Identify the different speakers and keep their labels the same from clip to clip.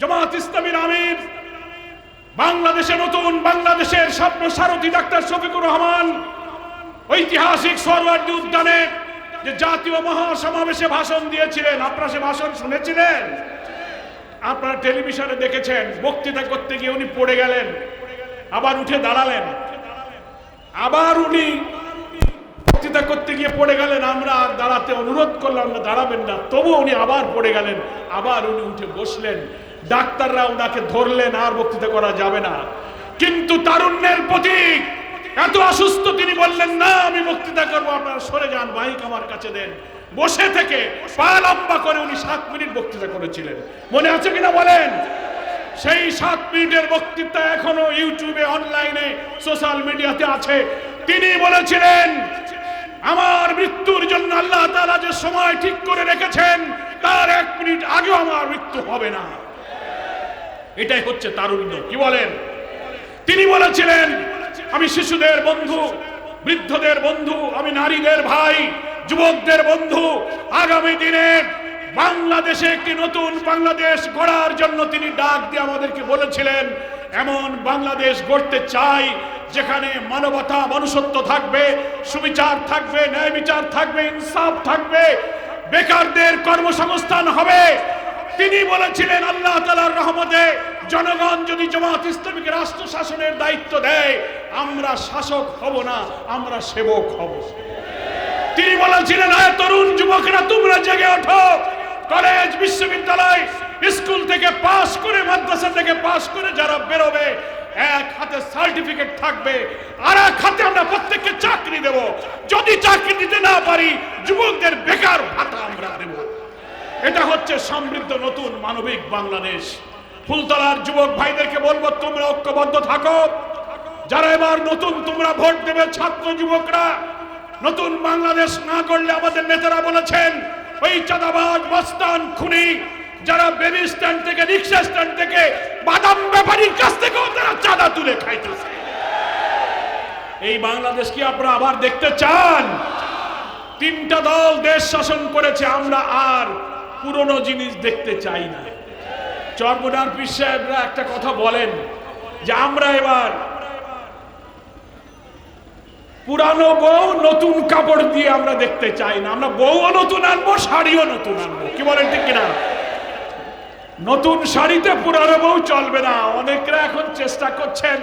Speaker 1: জামাত ইসলামীর আমির, বাংলাদেশে নতুন, বাংলাদেশের স্বপ্ন সারথী ডাক্তার শফিকুর রহমান, ঐতিহাসিক সরওয়ার্দী উদ্যানে যে জাতীয় মহাসমাবেশে ভাষণ দিয়েছিলেন। আপনারা সে ভাষণ শুনেছিলেন? আপনারা টেলিভিশনে দেখেছেন, বক্তৃতা করতে গিয়ে উনি পড়ে গেলেন, আবার উঠে দাঁড়ালেন। আবার উনি বক্তৃতা করতে গিয়ে পড়ে গেলেন, আমরা আর দাঁড়াতে অনুরোধ করলাম না, দাঁড়াবেন না। তবু উনি আবার পড়ে গেলেন, আবার উনি উঠে বসলেন। ডাক্তাররা ওনাকে ধরলেন, আর বক্তৃতা করা যাবে না। কিন্তু তারুণ্যের প্রতীক, এত অসুস্থ তিনি বললেন, না, আমি বক্তৃতা করব, আপনারা সরে যান বাইক আমার কাছে দেন। বসে থেকে পা লম্বা করে উনি সাত মিনিট বক্তৃতা করেছিলেন। মনে আছে কিনা বলেন? সেই সাত মিনিটের বক্তৃতা এখনও ইউটিউবে, অনলাইনে, সোশ্যাল মিডিয়াতে আছে। তিনি বলেছিলেন আমার মৃত্যুর জন্য আল্লাহ তাআলা যে সময় ঠিক করে রেখেছেন, তার এক মিনিট আগেও আমার মৃত্যু হবে না। এটাই হচ্ছে তারুণ্য। কি বলেন? তিনি বলেছিলেন, আমি শিশুদের বন্ধু, বৃদ্ধদের বন্ধু, আমি নারীদের ভাই, যুবকদের বন্ধু, আগামী দিনে বাংলাদেশে একটি নতুন বাংলাদেশ গড়ার জন্য তিনি ডাক দিয়ে আমাদেরকে বলেছিলেন এমন বাংলাদেশ গড়তে চাই, যেখানে মানবতা, মনুষ্যত্ব থাকবে, সুবিচার থাকবে, ন্যায় বিচার থাকবে, ইনসাফ থাকবে, বেকারদের কর্মসংস্থান হবে। তিনি বলেছিলেন, আল্লাহ তালার রহমতে জনগণ যদি জামাত ইসলামীকে রাষ্ট্র শাসনের দায়িত্ব দেয়, আমরা শাসক হব না, আমরা সেবক হব। তিনি বলেছিলেন তরুণ যুবকরা, তোমরা জেগে ওঠো। কলেজ, বিশ্ববিদ্যালয় স্কুল থেকে পাশ করে, মাদ্রাসা থেকে পাশ করে যারা বেরোবে, এক হাতে সার্টিফিকেট থাকবে, আর এক হাতে আমরা প্রত্যেককে চাকরি দেব। যদি চাকরি দিতে না পারি, যুবকদের বেকার ভাতা আমরা দেব। এটা হচ্ছে সমৃদ্ধ নতুন মানবিক বাংলাদেশ। ফুলতলার যুবক ভাইদেরকে বলব, তোমরা ঐক্যবদ্ধ থাকো। যারা এবার নতুন তোমরা ভোট দেবে ছাত্র যুবকরা। নতুন বাংলাদেশ না করলে আমাদের নেতারা বলেছেন, ওই চাঁদাবাজ, মস্তান, খুনি যারা বেবি স্ট্যান্ড থেকে রিক্সা স্ট্যান্ড থেকে, বাদাম ব্যাপারীর কাছ থেকেও তারা চাঁদা তুলে খাইতেছে। এই বাংলাদেশ কি আপনারা আবার দেখতে চান? তিনটা দল দেশ শাসন করেছে, আমরা আর পুরনো জিনিস দেখতে চাই না। চরমুনার পীর সাহেবরা একটা কথা বলেন যে আমরা এবার পুরানো বউ নতুন কাপড় দিয়ে আমরা দেখতে চাই না। আমরা বউও নতুন আনব, শাড়িও নতুন আনব। কি বলেন ঠিক কিনা? নতুন শাড়িতে পুরানো বউ চলবে না। অনেকরা এখন চেষ্টা করছেন।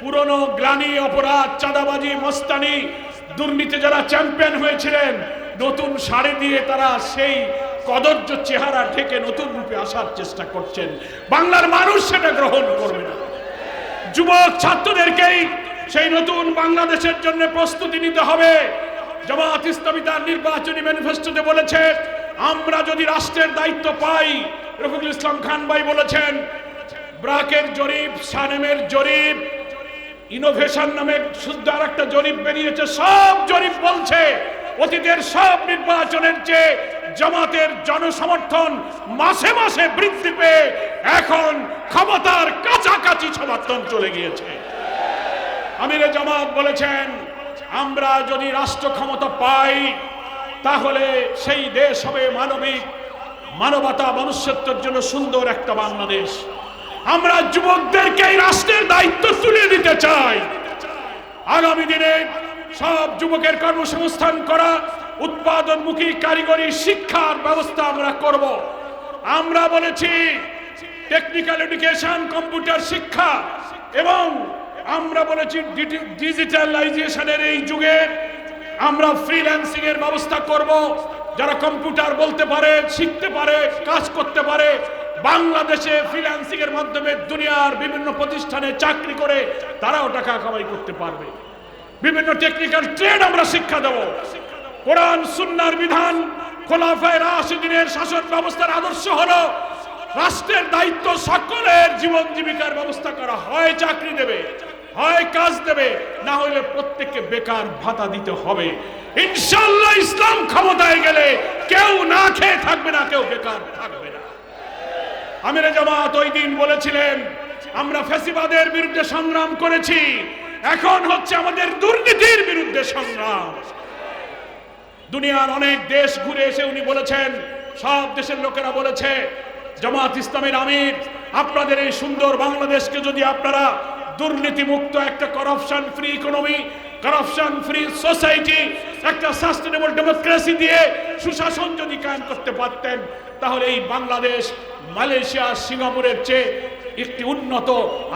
Speaker 1: পুরনো গ্লানি, অপরাধ, চাঁদাবাজি, মস্তানি, দুর্নীতি যারা চ্যাম্পিয়ন হয়েছিলেন, নতুন শাড়ি দিয়ে তারা সেই কদর্য চেহারা ঢেকে নতুন রূপে আসার চেষ্টা করছেন। বাংলার মানুষ সেটা গ্রহণ করবে না। যুবক ছাত্রদেরকেই সেই নতুন বাংলাদেশের জন্য প্রস্তুতি নিতে হবে। জামাত ইসলামী তার নির্বাচনী ম্যানিফেস্টোতে বলেছে, আমরা যদি রাষ্ট্রের দায়িত্ব পাই রফিকুল ইসলাম খান ভাই বলেছেন, ব্রাকের জরিপ, সানেমের জরিপ ইনোভেশন নামে শুদ্ধ আর একটা জরিপ বেরিয়েছে, সব জরিপ বলছে, অতীতের সব নির্বাচনের চেয়ে জামাতের জনসমর্থন মাসে মাসে বৃদ্ধি পেয়ে এখন ক্ষমতার কাছাকাছি সমর্থন চলে গিয়েছে। আমিরে জামাত বলেছেন, আমরা যদি রাষ্ট্র ক্ষমতা পাই, তাহলে সেই দেশ হবে মানবিক মানবতা মনুষ্যত্বের জন্য সুন্দর একটা বাংলাদেশ। আমরা যুবকদেরকে এই রাষ্ট্রের দায়িত্ব তুলে দিতে চাই। আগামী দিনে সব যুবকের কর্মসংস্থান করা, উৎপাদনমুখী কারিগরি শিক্ষার ব্যবস্থা আমরা করব। আমরা বলেছি টেকনিক্যাল এডুকেশন কম্পিউটার শিক্ষা এবং আমরা বলেছি ডিজিটালাইজেশনের এই যুগে আমরা ফ্রিল্যান্সিং এর ব্যবস্থা করব। যারা কম্পিউটার বলতে পারে, শিখতে পারে, কাজ করতে পারে, বাংলাদেশে ফ্রিল্যান্সিং এর মাধ্যমে দুনিয়ার বিভিন্ন প্রতিষ্ঠানে চাকরি করে, তারাও টাকা কামাই করতে পারবে। বিভিন্ন টেকনিক্যাল ট্রেড আমরা শিক্ষা দেব। কোরআন, সুন্নার বিধান, খোলাফায় রাশিদিনের শাসন ব্যবস্থার আদর্শ হলো, রাষ্ট্রের দায়িত্ব সকলের জীবন জীবিকার ব্যবস্থা করা হয়, চাকরি দেবে। হয় কাজ দেবে, না হলে প্রত্যেককে বেকার ভাতা দিতে হবে। ইনশাল্লাহ ইসলাম ক্ষমতায় গেলে কেউ না খেয়ে থাকবে না, কেউ বেকার থাকবে না। আমিরে জামাত ওই দিন বলেছিলেন, আমরা ফ্যাসিবাদের বিরুদ্ধে সংগ্রাম করেছি, এখন হচ্ছে আমাদের দুর্নীতির বিরুদ্ধে সংগ্রাম। দুনিয়ার অনেক দেশ ঘুরে এসে উনি বলেছেন, সব দেশের লোকেরা বলেছে, জামাত ইসলামের আমির, আপনাদের এই সুন্দর বাংলাদেশকে যদি আপনারা দুর্নীতিমুক্ত, একটা corruption free economy corruption free society একটা সাস্টেনেবল ডেমোক্রেসি দিয়ে সুশাসন যদি কায়েম করতে পারতেন, তাহলে এই বাংলাদেশ, মালয়েশিয়া, সিঙ্গাপুরের চেয়ে একটি উন্নত,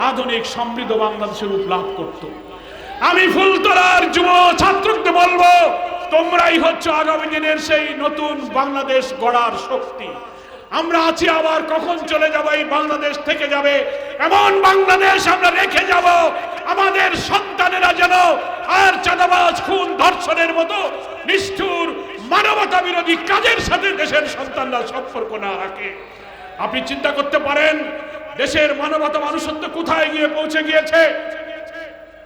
Speaker 1: আধুনিক, সমৃদ্ধ বাংলাদেশের রূপ লাভ করত। আমি ফুলতলার যুব ছাত্রকে বলব, তোমরাই হচ্ছে আগামী দিনের সেই নতুন বাংলাদেশ গড়ার শক্তি। আমরা আছি আবার কখন চলে যাব? এই বাংলাদেশ থেকে যাবে। এমন বাংলাদেশ আমরা রেখে যাব, আমাদের সন্তানেরা যেন আর চাঁদাবাজ, খুন, ধর্ষণের মতো নিষ্ঠুর, মানবতা বিরোধী কাজের সাথে দেশের সন্তানরা সম্পর্ক না রাখে। আপনি চিন্তা করতে পারেন, দেশের মানবতা মানুষত্ব কোথায় গিয়ে পৌঁছে গিয়েছে?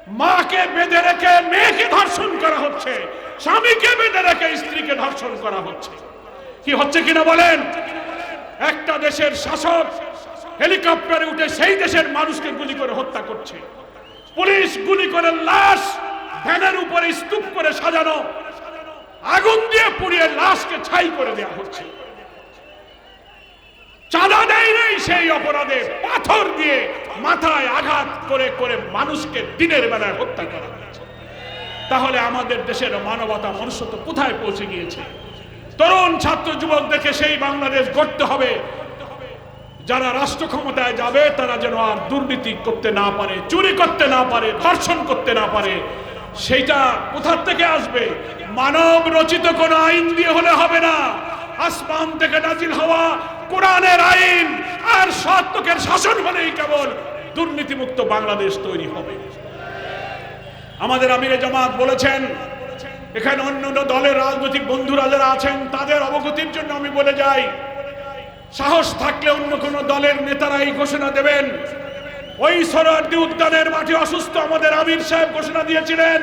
Speaker 1: মাকে বেঁধে রেখে মেয়েকে ধর্ষণ করা হচ্ছে, স্বামীকে বেঁধে রেখে স্ত্রীকে ধর্ষণ করা হচ্ছে। কি হচ্ছে কিনা বলেন? দেশের শাসক হেলিকপ্টারে উঠে সেই দেশের মানুষকে গুলি করে হত্যা করছে। পুলিশ গুলি করে লাশ ভ্যানের উপরে স্তূপ করে সাজানো, আগুন দিয়ে পুড়িয়ে লাশকে ছাই করে দেওয়া হচ্ছে। চাঁদা দেয় নাই সেই অপরাধে, পাথর দিয়ে মাথায় আঘাত করে করে মানুষকে দিনের বেলায় হত্যা করা হচ্ছে। তাহলে আমাদের দেশের মানবতা মনুষ্যত্ব কোথায় পৌঁছে গিয়েছে? তরুণ ছাত্র যুবক দেখে সেই বাংলাদেশ গড়তে হবে। যারা রাষ্ট্র ক্ষমতায় যাবে, তারা যেন আর দুর্নীতি করতে না পারে, চুরি করতে না পারে, ধর্ষণ করতে না পারে, সেইটা কোথার থেকে আসবে? মানব রচিত কোন আইন দিয়ে হলে হবে না। আসমান থেকে নাজিল হওয়া কোরআনের আইন আর সত্যকের শাসন হলেই কেবল দুর্নীতিমুক্ত বাংলাদেশ তৈরি হবে। আমাদের আমিরে জামাত বলেছেন, এখানে অন্য দলের রাজনৈতিক বন্ধুরা যারা আছেন, তাদের অবগতির জন্য আমি বলে যাই সাহস থাকলে অন্য কোন দলের নেতারা এই ঘোষণা দেবেন। ওই সরার্দি উদ্যানের মাঠে অসুস্থ আমাদের আমির সাহেব ঘোষণা দিয়েছিলেন।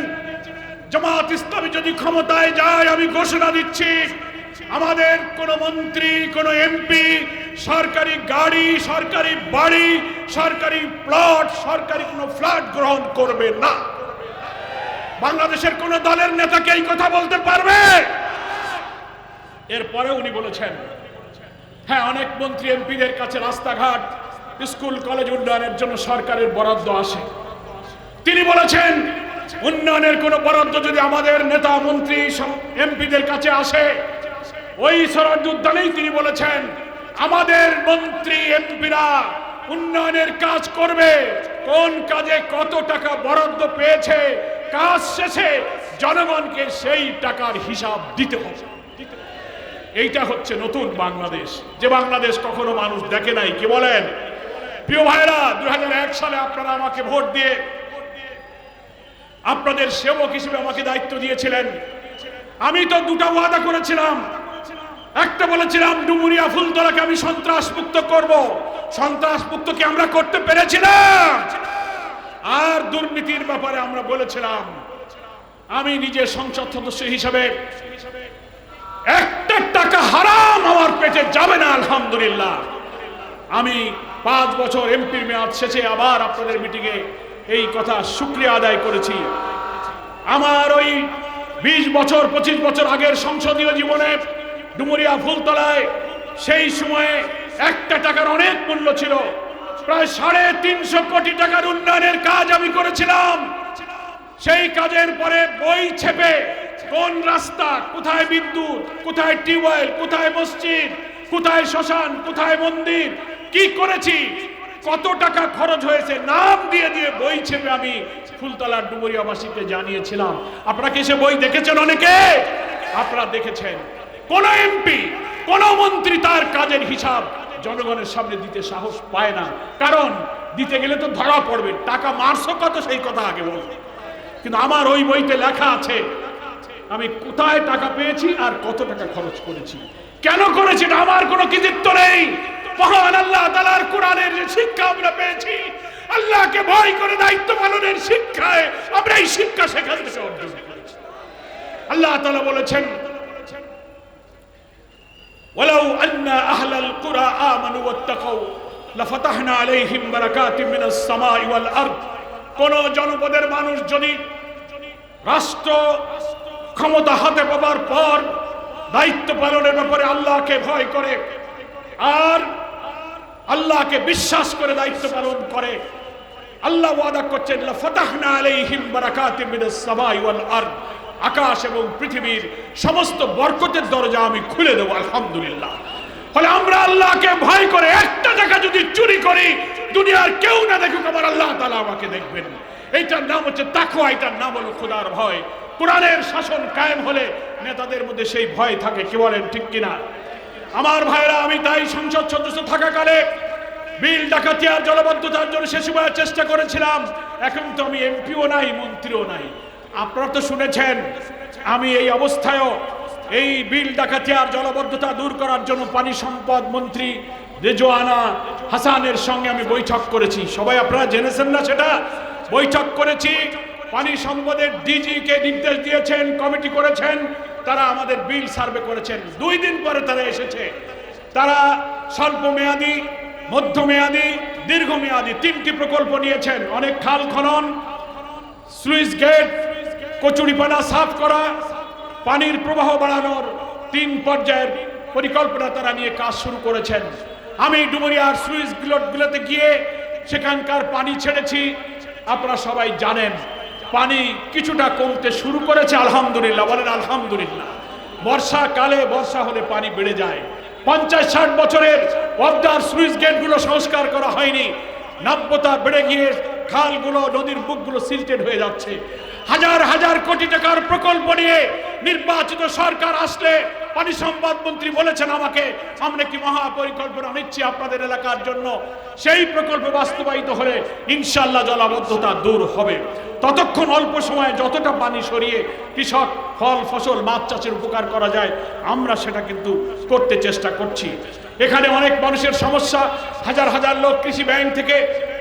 Speaker 1: জামাত ইসলামী যদি ক্ষমতায় যায়, আমি ঘোষণা দিচ্ছি, আমাদের কোন মন্ত্রী, কোন এমপি, সরকারি গাড়ি, সরকারি বাড়ি, সরকারি প্লট, সরকারি কোনো ফ্ল্যাট গ্রহণ করবে না। বাংলাদেশের কোন দলের নেতাকে এই কথা বলতে পারবে? এরপরে উনি বলেছেন হ্যাঁ অনেক মন্ত্রী এমপিদের কাছে রাস্তাঘাট, স্কুল, কলেজ উন্নয়নের জন্য সরকারের বরাদ্দ আসে। তিনি বলেছেন, উন্নয়নের কোন বরাদ্দ যদি আমাদের নেতা, মন্ত্রী এমপিদের কাছে আসে, ওই সরার্দ উদ্যানেই তিনি বলেছেন, আমাদের মন্ত্রী, এমপিরা উন্নয়নের কাজ করবে। কোন কাজে কত টাকা বরাদ্দ পেয়েছে, কাজ শেষে জনগণকে সেই টাকার হিসাব দিতে হবে। এইটা হচ্ছে নতুন বাংলাদেশ। যে বাংলাদেশ কখনো মানুষ দেখে নাই, কি বলেন? প্রিয় ভাইরা দু হাজার এক সালে আপনারা আমাকে ভোট দিয়ে আপনাদের সেবক হিসেবে আমাকে দায়িত্ব দিয়েছিলেন। আমি তো দুটা ওয়াদা করেছিলাম। একটা বলেছিলাম, ডুমুরিয়া ফুলতলাকে আমি সন্ত্রাস মুক্ত করব। সন্ত্রাস মুক্ত কি আমরা করতে পেরেছিলাম। আর দুর্নীতির ব্যাপারে আমরা বলেছিলাম, আমি নিজে সংসদ সদস্য হিসাবে একটা টাকা হারাম আমার পেটে যাবে না, আলহামদুলিল্লাহ। আমি পাঁচ বছর এমপির মেয়াদ শেষে আবার আপনাদের মিটিংয়ে এই কথা শুক্রিয়া আদায় করেছি। আমার ওই বিশ বছর, পঁচিশ বছর আগের সংসদীয় জীবনে ডুমুরিয়া ফুলতলায় সেই সময়ে একটা টাকার অনেক মূল্য ছিল। প্রায় সাড়ে তিনশো কোটি টাকার উন্নয়নের কাজ আমি করেছিলাম। সেই কাজের পরে বই ছেপে কোন রাস্তা? কোথায় বিদ্যুৎ? কোথায় টিউবওয়েল? কোথায় মসজিদ? কোথায় শ্মশান? কোথায় মন্দির? কি করেছি? কত টাকা খরচ হয়েছে? নাম দিয়ে দিয়ে বই ছেপে আমি ফুলতলার ডুবরিয়াবাসীকে জানিয়েছিলাম। আপনারা কি সে বই দেখেছেন অনেকে? আপনারা দেখেছেন। কোন এমপি, কোন মন্ত্রী তার কাজের হিসাব জনগণের সামনে দিতে সাহস পায় না। কারণ দিতে গেলে তো ধরা পড়বে। টাকা মারছো কত? সেই কথা আগে বলবে কিন্তু আমার ওই বইতে লেখা আছে আমি কোথায় টাকা পেয়েছি আর কত টাকা খরচ করেছি কেন করেছি এটা আমার কোনো কৃতিত্ব নেই মহান আল্লাহ তালার কোরআনের যে শিক্ষা আমরা পেয়েছি আল্লাহকে ভয় করে দায়িত্ব পালনের শিক্ষায় আমরা এই শিক্ষা সেখান থেকে অর্জন করেছি আল্লাহ তালা বলেছেন ولو أن أهل القرى آمنوا واتقوا لفتحنا عليهم بركات من السماء والأرض কোন জনপদের মানুষ যদি রাষ্ট্র ক্ষমতা হাতে পাবার পর দায়িত্ব পালনের ব্যাপারে আল্লাহকে ভয় করে। আর আল্লাহকে বিশ্বাস করে দায়িত্ব পালন করে। আল্লাহ ওয়াদা করছেন ফাতাহনা আলাইহিম বারাকাতিম মিনাস সামাই ওয়াল আরদ। আকাশ এবং পৃথিবীর সমস্ত বরকতের দরজা আমি খুলে দেবো, আলহামদুলিল্লাহ। ফলে আমরা আল্লাহকে ভয় করে একটা টাকা যদি চুরি করি, দুনিয়ার কেউ না দেখুক আমার আল্লাহ তালা আমাকে দেখবেন। এইটার নাম হচ্ছে তাকওয়া, এটার নাম হলো খোদার ভয়। কোরআনের শাসন কায়েম হলে নেতাদের মধ্যে সেই ভয় থাকে, কি বলেন, ঠিক কিনা? আমার ভাইরা আমি তাই সংসদ সদস্য থাকাকালে বিল ডাকাতি আর জলবদ্ধতার জন্য সে সময় চেষ্টা করেছিলাম। এখন তো আমি এমপিও নাই, মন্ত্রীও নাই। আপনারা তো শুনেছেন, আমি এই অবস্থায়ও এই বিল ডাকাতি আর জলবদ্ধতা দূর করার জন্য পানি সম্পদ মন্ত্রী রেজোয়ানা হাসানের সঙ্গে আমি বৈঠক করেছি। সবাই আপনারা জেনেছেন না সেটা? বৈঠক করেছি। পানি সম্পদের ডিজি কে নির্দেশ দিয়েছেন, কমিটি করেছেন, তারা আমাদের বিল সার্ভে করেছেন। দুই দিন পরে তারা এসেছে। তারা স্বল্প মেয়াদি মধ্যমেয়াদী, দীর্ঘমেয়াদী তিনটি প্রকল্প নিয়েছেন। অনেক খাল খনন, সুইচ গেট, কচুরিপানা সাফ করা, পানির প্রবাহ বাড়ানোর তিন পর্যায়ের পরিকল্পনা তারা নিয়ে কাজ শুরু করেছেন। আমি ডুমুরিয়ার সুইচ গুলোতে গিয়ে সেখানকার পানি ছেড়েছি। আপনারা সবাই জানেন। পানি কিছুটা কমতে শুরু করেছে, আলহামদুলিল্লাহ, বলেন আলহামদুলিল্লাহ। বর্ষাকালে বর্ষা হলে পানি বেড়ে যায়। পঞ্চাশ, ষাট বছরের অবদার সুইচ গেটগুলো সংস্কার করা হয়নি। নাব্যতা বেড়ে গিয়ে খালগুলো, নদীর বুকগুলো সিল্টেড হয়ে যাচ্ছে। হাজার হাজার কোটি টাকার প্রকল্প নিয়ে নির্বাচিত সরকার আসলে পানি সম্পদ মন্ত্রী বলেছেন আমাকে আমরা কি মহা পরিকল্পনা নিচ্ছি আপনাদের এলাকার জন্য? সেই প্রকল্প বাস্তবায়িত হলে ইনশাল্লাহ জলাবদ্ধতা দূর হবে। ততক্ষণ অল্প সময়ে যতটা পানি সরিয়ে কৃষক ফল, ফসল, মাছ চাষের উপকার করা যায়, আমরা সেটা কিন্তু করতে চেষ্টা করছি। এখানে অনেক মানুষের সমস্যা। হাজার হাজার লোক কৃষি ব্যাংক থেকে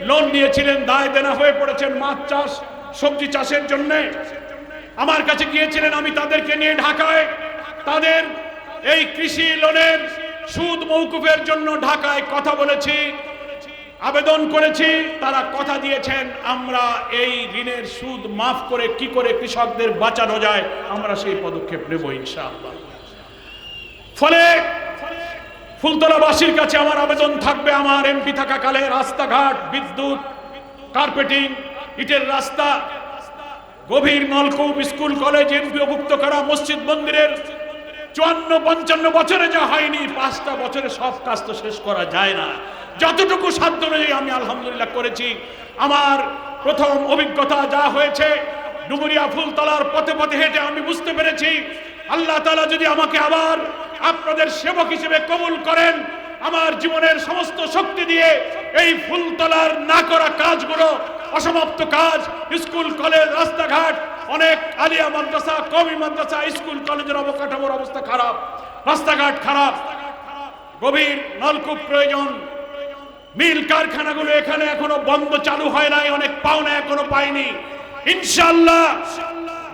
Speaker 1: লোন নিয়েছিলেন, দায় দেনা হয়ে পড়েছেন মাছ চাষ, সবজি চাষের জন্য। আমার কাছে গিয়েছিলেন, আমি তাদেরকে নিয়ে ঢাকায়। তাদের এই কৃষি লোনের সুদ মৌকুফের জন্য ঢাকায় কথা বলেছি, আবেদন করেছি। তারা কথা দিয়েছেন, আমরা এই ঋণের সুদ মাফ করে কি করে কৃষকদের বাঁচানো যায়, আমরা সেই পদক্ষেপ নেব ইনশাআল্লাহ। ফলে ফুলতলাবাসীর কাছে আমার আবেদন থাকবে, আমার এমপি থাকাকালে রাস্তাঘাট, বিদ্যুৎ, কার্পেটিং, ইটের রাস্তা, গভীর নলকূপ স্কুল, কলেজ এমপিওভুক্ত করা মসজিদ মন্দিরের চুয়ান্ন, পঞ্চান্ন বছরে যা হয়নি, পাঁচটা বছরে সব কাজ তো শেষ করা যায় না। যতটুকু সাধ্য অনুযায়ী আমি আলহামদুলিল্লাহ করেছি। আমার প্রথম অভিজ্ঞতা যা হয়েছে, ডুমুরিয়া ফুলতলার পথে পথে হেঁটে আমি বুঝতে পেরেছি। আল্লাহ তালা যদি আমাকে আবার আপনাদের সেবক হিসেবে কবুল করেন। আমার জীবনের সমস্ত শক্তি দিয়ে এই ফুলতলার না করা কাজগুলো, অসমাপ্ত কাজ, স্কুল, কলেজ, রাস্তাঘাট, অনেক আলিয়া মাদ্রাসা কমি মাদ্রাসা, স্কুল, কলেজের অবকাঠামোর অবস্থা খারাপ, রাস্তাঘাট খারাপ, গভীর নলকূপ প্রয়োজন। মিল কারখানাগুলো এখানে এখনও বন্ধ চালু হয় নাই, অনেক পাওনা এখনও পাইনি। ইনশাল্লাহ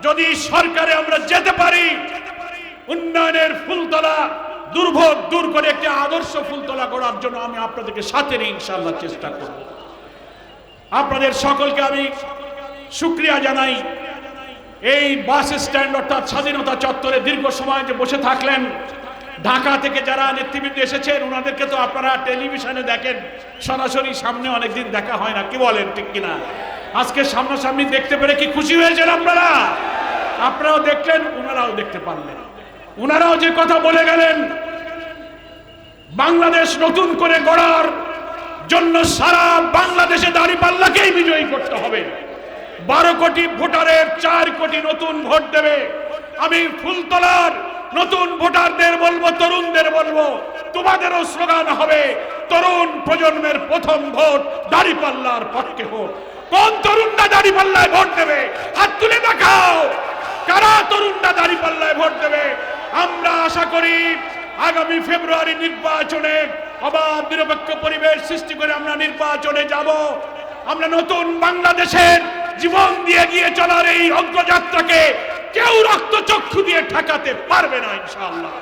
Speaker 1: যদি সরকারে আমরা যেতে পারি উন্নয়নের ফুলতলা দুর্ভোগ দূর করে একটি আদর্শ ফুলতলা করার জন্য আমি আপনাদেরকে সাথে নিয়ে ইনশাল্লাহ চেষ্টা করব। আপনাদের সকলকে আমি শুক্রিয়া জানাই। এই বাস স্ট্যান্ড অর্থাৎ স্বাধীনতা চত্বরে দীর্ঘ সময় যে বসে থাকলেন, ঢাকা থেকে যারা নেতৃবৃন্দ এসেছেন, ওনাদেরকে তো আপনারা টেলিভিশনে দেখেন, সরাসরি সামনে অনেকদিন দেখা হয় না, কি বলেন, ঠিক কিনা? আজকে সামনাসামনি দেখতে পেরে কি খুশি হয়েছেন আপনারা? আপনারাও দেখলেন, ওনারাও দেখতে পারলেন। ওনারাও যে কথা বলে গেলেন, বাংলাদেশ নতুন করে গড়ার জন্য সারা বাংলাদেশে দাঁড়িপাল্লাকেই বিজয়ী করতে হবে। বারো কোটি ভোটারের চার কোটি নতুন ভোট দেবে। আমি ফুলতলার নতুন ভোটারদের বলব, তরুণদের বলব, তোমাদেরও স্লোগান হবে, তরুণ প্রজন্মের প্রথম ভোট দাঁড়িপাল্লার পক্ষে হোক। কোন তরুণরা দাঁড়িপাল্লায় ভোট দেবে? হাত তুলে দেখাও। কারা তরুণরা দাঁড়িপাল্লায় ভোট দেবে? আমরা আশা করি আগামী ফেব্রুয়ারি নির্বাচনে অবাধ নিরপেক্ষ পরিবেশ সৃষ্টি করে আমরা নির্বাচনে যাব। আমরা নতুন বাংলাদেশের জীবন দিয়ে গিয়ে চলার এই অগ্রযাত্রাকে কেউ রক্ত চক্ষু দিয়ে ঠেকাতে পারবে না, ইনশাআল্লাহ।